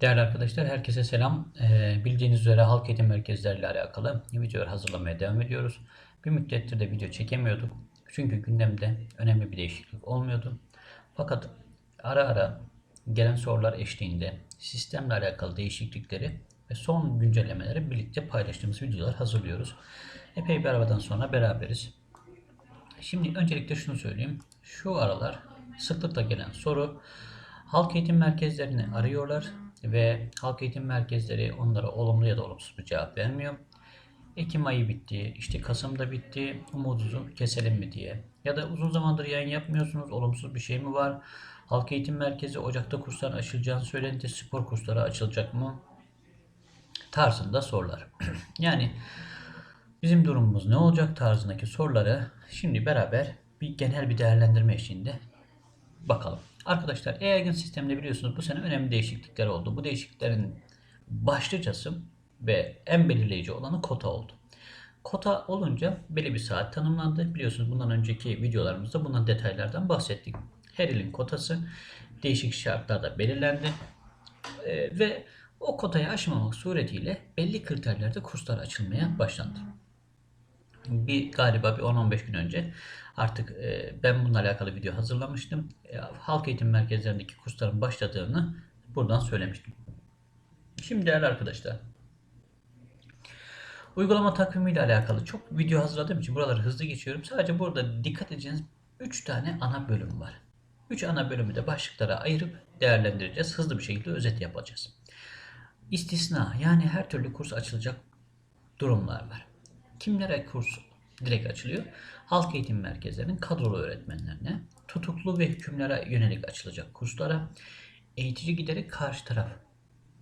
Değerli arkadaşlar, herkese selam. Ee, bildiğiniz üzere halk eğitim merkezleriyle alakalı videolar hazırlamaya devam ediyoruz. Bir müddettir de video çekemiyorduk. Çünkü gündemde önemli bir değişiklik olmuyordu. Fakat ara ara gelen sorular eşliğinde sistemle alakalı değişiklikleri ve son güncellemeleri birlikte paylaştığımız videolar hazırlıyoruz. Epey bir arabadan sonra beraberiz. Şimdi öncelikle şunu söyleyeyim. Şu aralar sıklıkla gelen soru halk eğitim merkezlerini arıyorlar ve halk eğitim merkezleri onlara olumlu ya da olumsuz bir cevap vermiyor. Ekim ayı bitti, işte Kasım'da bitti, umudunuzu keselim mi diye. Ya da uzun zamandır yayın yapmıyorsunuz, olumsuz bir şey mi var? Halk eğitim merkezi Ocak'ta kurslar açılacağını söylendi, spor kursları açılacak mı? Tarzında sorular. yani bizim durumumuz ne olacak tarzındaki soruları şimdi beraber bir genel bir değerlendirme eşliğinde bakalım. Arkadaşlar e-yaygın sistemde biliyorsunuz bu sene önemli değişiklikler oldu. Bu değişikliklerin başlıcası ve en belirleyici olanı kota oldu. Kota olunca belli bir saat tanımlandı. Biliyorsunuz bundan önceki videolarımızda bundan detaylardan bahsettik. Her ilin kotası değişik şartlarda belirlendi. Ee, ve o kotayı aşmamak suretiyle belli kriterlerde kurslar açılmaya başlandı bir galiba bir 10-15 gün önce artık e, ben bununla alakalı video hazırlamıştım. E, halk eğitim merkezlerindeki kursların başladığını buradan söylemiştim. Şimdi değerli arkadaşlar uygulama takvimi ile alakalı çok video hazırladığım için buraları hızlı geçiyorum. Sadece burada dikkat edeceğiniz 3 tane ana bölüm var. 3 ana bölümü de başlıklara ayırıp değerlendireceğiz. Hızlı bir şekilde özet yapacağız. İstisna yani her türlü kurs açılacak durumlar var. Kimlere kurs direkt açılıyor? Halk eğitim merkezlerinin kadrolu öğretmenlerine, tutuklu ve hükümlere yönelik açılacak kurslara, eğitici giderek karşı taraf.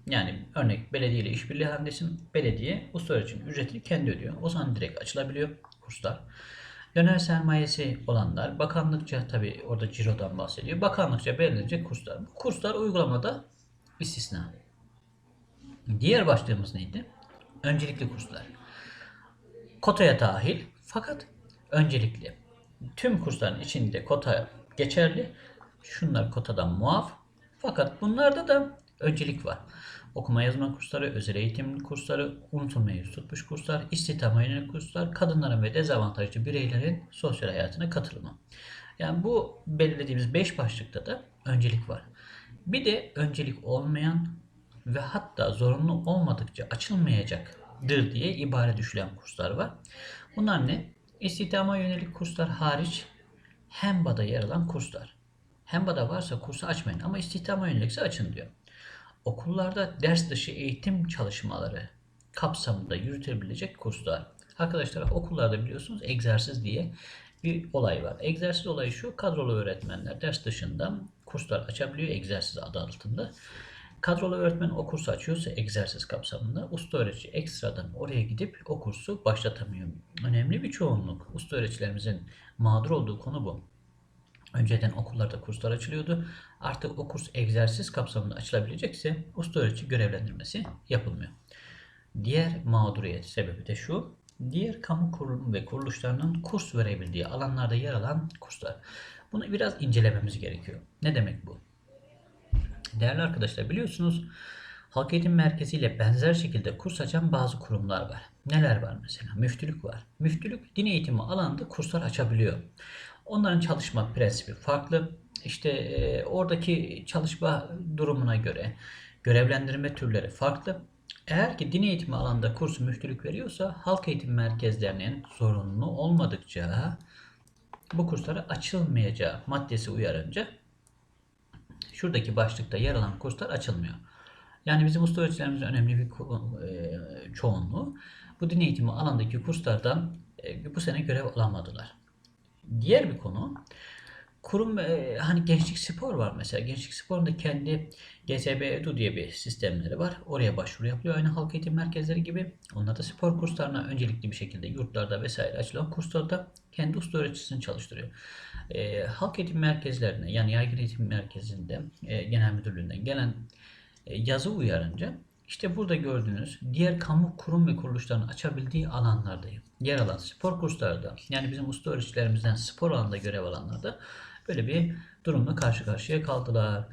Yani örnek belediye ile işbirliği halindesin. Belediye bu süre için ücretini kendi ödüyor. O zaman direkt açılabiliyor kurslar. Döner sermayesi olanlar bakanlıkça tabi orada cirodan bahsediyor. Bakanlıkça belirlenecek kurslar. Bu kurslar uygulamada istisna. Diğer başlığımız neydi? Öncelikli kurslar kotaya dahil fakat öncelikli. Tüm kursların içinde kota geçerli. Şunlar kotadan muaf. Fakat bunlarda da öncelik var. Okuma yazma kursları, özel eğitim kursları, unutulmaya yüz tutmuş kurslar, istihdama yönelik kurslar, kadınların ve dezavantajlı bireylerin sosyal hayatına katılımı. Yani bu belirlediğimiz 5 başlıkta da öncelik var. Bir de öncelik olmayan ve hatta zorunlu olmadıkça açılmayacaktır diye ibare düşülen kurslar var. Bunlar ne? İstihdama yönelik kurslar hariç HEMBA'da yer alan kurslar. HEMBA'da varsa kursu açmayın ama istihdama yönelikse açın diyor. Okullarda ders dışı eğitim çalışmaları kapsamında yürütebilecek kurslar. Arkadaşlar okullarda biliyorsunuz egzersiz diye bir olay var. Egzersiz olayı şu, kadrolu öğretmenler ders dışında kurslar açabiliyor egzersiz adı altında. Kadrolu öğretmen o kursu açıyorsa egzersiz kapsamında usta öğretici ekstradan oraya gidip o kursu başlatamıyor. Önemli bir çoğunluk usta öğreticilerimizin mağdur olduğu konu bu. Önceden okullarda kurslar açılıyordu. Artık o kurs egzersiz kapsamında açılabilecekse usta öğretici görevlendirmesi yapılmıyor. Diğer mağduriyet sebebi de şu. Diğer kamu kurum ve kuruluşlarının kurs verebildiği alanlarda yer alan kurslar. Bunu biraz incelememiz gerekiyor. Ne demek bu? Değerli arkadaşlar biliyorsunuz Halk Eğitim Merkezi ile benzer şekilde kurs açan bazı kurumlar var. Neler var mesela? Müftülük var. Müftülük din eğitimi alanında kurslar açabiliyor. Onların çalışma prensibi farklı. İşte e, oradaki çalışma durumuna göre görevlendirme türleri farklı. Eğer ki din eğitimi alanında kurs müftülük veriyorsa halk eğitim merkezlerinin zorunlu olmadıkça bu kurslara açılmayacağı maddesi uyarınca şuradaki başlıkta yer alan kurslar açılmıyor. Yani bizim usta öğreticilerimizin önemli bir e, çoğunluğu bu din eğitimi alandaki kurslardan e, bu sene görev alamadılar. Diğer bir konu kurum e, hani gençlik spor var mesela. Gençlik sporun da kendi GSB Edu diye bir sistemleri var. Oraya başvuru yapılıyor. Aynı halk eğitim merkezleri gibi. Onlar da spor kurslarına öncelikli bir şekilde yurtlarda vesaire açılan kurslarda kendi usta öğreticisini çalıştırıyor. E, halk eğitim merkezlerine yani yaygın eğitim merkezinde e, genel müdürlüğünden gelen e, yazı uyarınca işte burada gördüğünüz diğer kamu kurum ve kuruluşların açabildiği alanlarda yer alan spor kurslarda yani bizim usta öğreticilerimizden spor alanında görev alanlarda böyle bir durumla karşı karşıya kaldılar.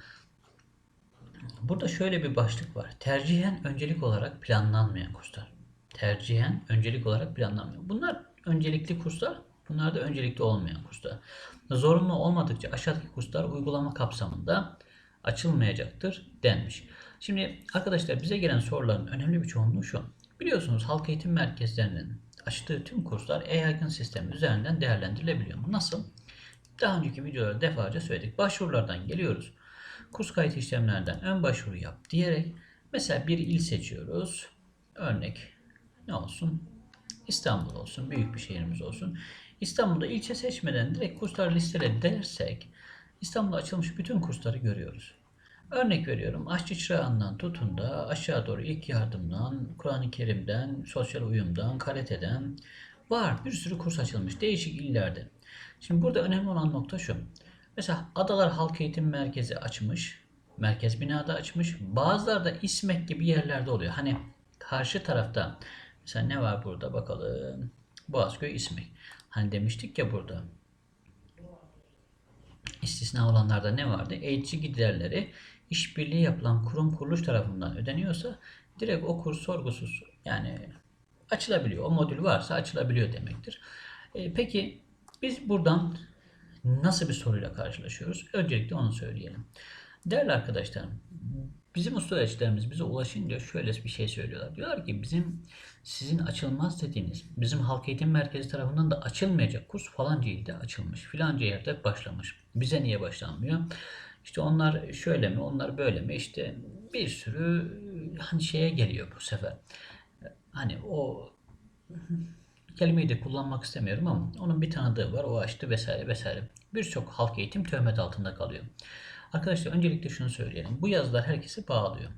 Burada şöyle bir başlık var. Tercihen öncelik olarak planlanmayan kurslar. Tercihen öncelik olarak planlanmıyor. Bunlar öncelikli kurslar, bunlar da öncelikli olmayan kurslar. Zorunlu olmadıkça aşağıdaki kurslar uygulama kapsamında açılmayacaktır denmiş. Şimdi arkadaşlar bize gelen soruların önemli bir çoğunluğu şu. Biliyorsunuz halk eğitim merkezlerinin açtığı tüm kurslar e-yaygın sistemi üzerinden değerlendirilebiliyor. Nasıl? Daha önceki videolarda defalarca söyledik. Başvurulardan geliyoruz. Kurs kayıt işlemlerden ön başvuru yap diyerek mesela bir il seçiyoruz. Örnek ne olsun? İstanbul olsun. Büyük bir şehrimiz olsun. İstanbul'da ilçe seçmeden direkt kurslar listele dersek İstanbul'da açılmış bütün kursları görüyoruz. Örnek veriyorum aşçı çırağından tutun da aşağı doğru ilk yardımdan, Kur'an-ı Kerim'den, sosyal uyumdan, karateden var. Bir sürü kurs açılmış değişik illerde. Şimdi burada önemli olan nokta şu. Mesela Adalar Halk Eğitim Merkezi açmış. Merkez binada açmış. Bazıları da İSMEK gibi yerlerde oluyor. Hani karşı tarafta mesela ne var burada bakalım. Boğazköy İSMEK. Hani demiştik ya burada istisna olanlarda ne vardı? Eğitici giderleri işbirliği yapılan kurum kuruluş tarafından ödeniyorsa direkt o kurs sorgusuz yani açılabiliyor. O modül varsa açılabiliyor demektir. E, peki biz buradan nasıl bir soruyla karşılaşıyoruz? Öncelikle onu söyleyelim. Değerli arkadaşlarım, bizim usta öğreticilerimiz bize ulaşınca şöyle bir şey söylüyorlar. Diyorlar ki bizim sizin açılmaz dediğiniz, bizim halk eğitim merkezi tarafından da açılmayacak kurs falanca ilde açılmış, filanca yerde başlamış. Bize niye başlanmıyor? İşte onlar şöyle mi, onlar böyle mi? İşte bir sürü hani şeye geliyor bu sefer. Hani o kelimeyi de kullanmak istemiyorum ama onun bir tanıdığı var. O açtı vesaire vesaire. Birçok halk eğitim töhmet altında kalıyor. Arkadaşlar öncelikle şunu söyleyelim. Bu yazılar herkesi bağlıyor.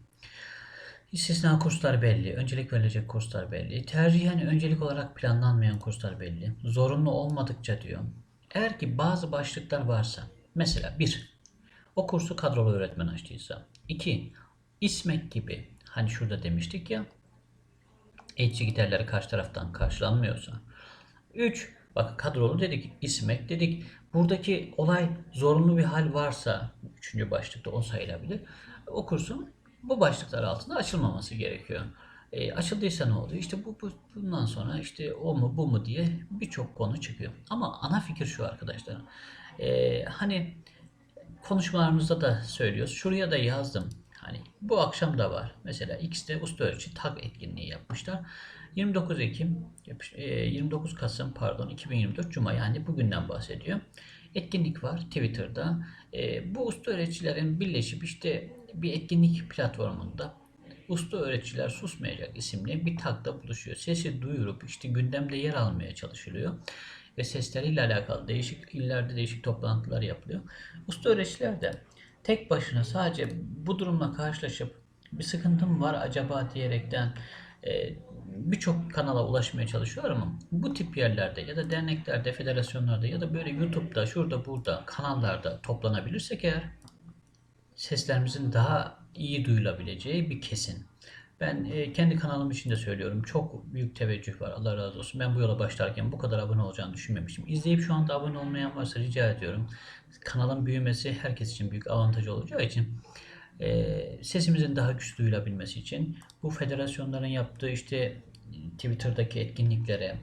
İstisna kurslar belli, öncelik verilecek kurslar belli, tercihen öncelik olarak planlanmayan kurslar belli, zorunlu olmadıkça diyor. Eğer ki bazı başlıklar varsa, mesela bir, o kursu kadrolu öğretmen açtıysa, iki, İSMEK gibi, hani şurada demiştik ya, eğitici giderleri karşı taraftan karşılanmıyorsa, üç, bak kadrolu dedik, İSMEK dedik, buradaki olay zorunlu bir hal varsa, üçüncü başlıkta o sayılabilir, o kursun bu başlıklar altında açılmaması gerekiyor. E, açıldıysa ne oluyor? İşte bu, bu bundan sonra işte o mu bu mu diye birçok konu çıkıyor. Ama ana fikir şu arkadaşlar. E, hani konuşmalarımızda da söylüyoruz. Şuraya da yazdım. Hani bu akşam da var. Mesela X'te usta ölçü tag etkinliği yapmışlar. 29 Ekim 29 Kasım pardon 2024 Cuma yani bugünden bahsediyor. Etkinlik var Twitter'da. E, bu usta öğreticilerin birleşip işte bir etkinlik platformunda Usta Öğreticiler Susmayacak isimli bir tagda buluşuyor. Sesi duyurup işte gündemde yer almaya çalışılıyor. Ve sesleriyle alakalı değişik illerde değişik toplantılar yapılıyor. Usta öğreticiler de tek başına sadece bu durumla karşılaşıp bir sıkıntım var acaba diyerekten birçok kanala ulaşmaya çalışıyorlar ama bu tip yerlerde ya da derneklerde, federasyonlarda ya da böyle YouTube'da, şurada burada kanallarda toplanabilirsek eğer seslerimizin daha iyi duyulabileceği bir kesin. Ben e, kendi kanalım için de söylüyorum. Çok büyük teveccüh var. Allah razı olsun. Ben bu yola başlarken bu kadar abone olacağını düşünmemiştim. İzleyip şu anda abone olmayan varsa rica ediyorum. Kanalın büyümesi herkes için büyük avantaj olacağı için e, sesimizin daha güçlü duyulabilmesi için bu federasyonların yaptığı işte Twitter'daki etkinliklere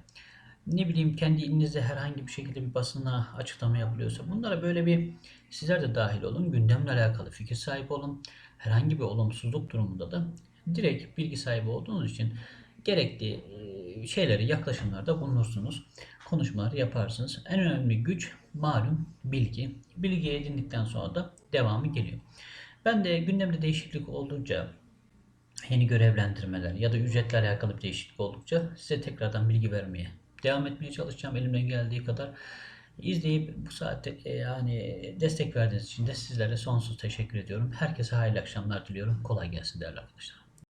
ne bileyim kendi ilinizde herhangi bir şekilde bir basına açıklama yapılıyorsa bunlara böyle bir sizler de dahil olun. Gündemle alakalı fikir sahibi olun. Herhangi bir olumsuzluk durumunda da direkt bilgi sahibi olduğunuz için gerekli şeyleri yaklaşımlarda bulunursunuz. Konuşmalar yaparsınız. En önemli güç malum bilgi. Bilgi edindikten sonra da devamı geliyor. Ben de gündemde değişiklik oldukça yeni görevlendirmeler ya da ücretle alakalı bir değişiklik oldukça size tekrardan bilgi vermeye devam etmeye çalışacağım elimden geldiği kadar. İzleyip bu saatte yani destek verdiğiniz için de sizlere sonsuz teşekkür ediyorum. Herkese hayırlı akşamlar diliyorum. Kolay gelsin değerli arkadaşlar.